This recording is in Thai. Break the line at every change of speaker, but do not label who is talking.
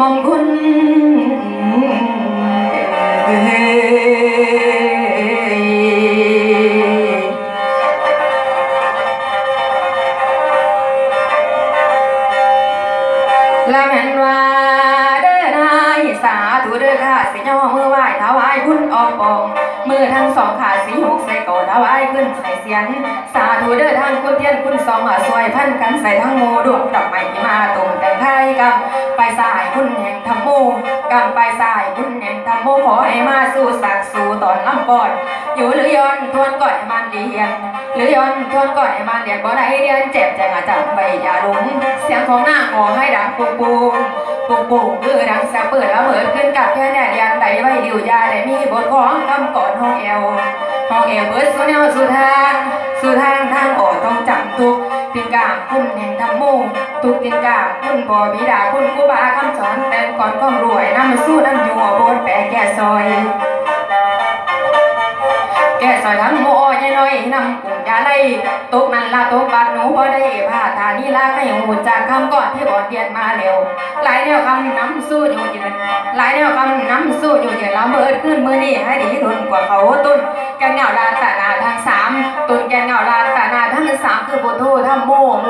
มองคุณเอ้ยละแม่นว่าเด้อนายสาธุเด้อค่ะสิย่อมือไหว้ถวายคุณออกปองมือทั้งสองขาสีหกใส่โกถวาย ขึ้นใส่เสียน สาธุเด้อทางคุณเทียนคุณสองอะสวยพันกันใส่ทั้งโมดวงดอกไม้ที่มาตรงแต่งไทยกำไปสายคุณแห่งธรรมโมกำไปสายคุณแห่งธรรมโมขอให้มาสู่สักสู่ตอนลำก่อน อยู่หรือยอนทวนก่อนมันเรียน หรือยอนทวนก่อนมันเรียนบ่ได้เรียนเจ็บแจงอาจารย์ใบยาหลงเสียงของหน้าขอให้ดังปุงปุ งปุงปุงคือดังสบเปิดแล้วเบิดขึ้นกับแค่แน่เรียนใดไว้ดิวยาได้มีบทของคำก่อนห้องเอวห้องเอวเบิดสุแนวสุทางสุทางทางออกต้องจำทุกตินกาคุณแห่งธรรมโมทุกตินกาคุณบ่บิดาคุณครูบาคำสอนแต่ก่อนความรวยนำมาสู้นำอยู่บนแปะแก่ซอย แก่ซอยทั้งโมยาย น้อยนำกุ้งยาไล่ตกนั่นละตกบาดหนูพอได้ผ้าทานี่ลาให้หูจากคำก่อนที่บอดเรียนมาเร็วหลายแนวคำน้ำสู้อยู่ยืนหลายแนวคำน้ำสู้อยู่ยืนเราเบิดขึ้นมือนี่ให้ดีรุนกว่าเขาต้นแกนเหงาลาตานาทั้งสามต้นแกนเหงาลาตานาทั้งสามคือโบโททั้งโมโม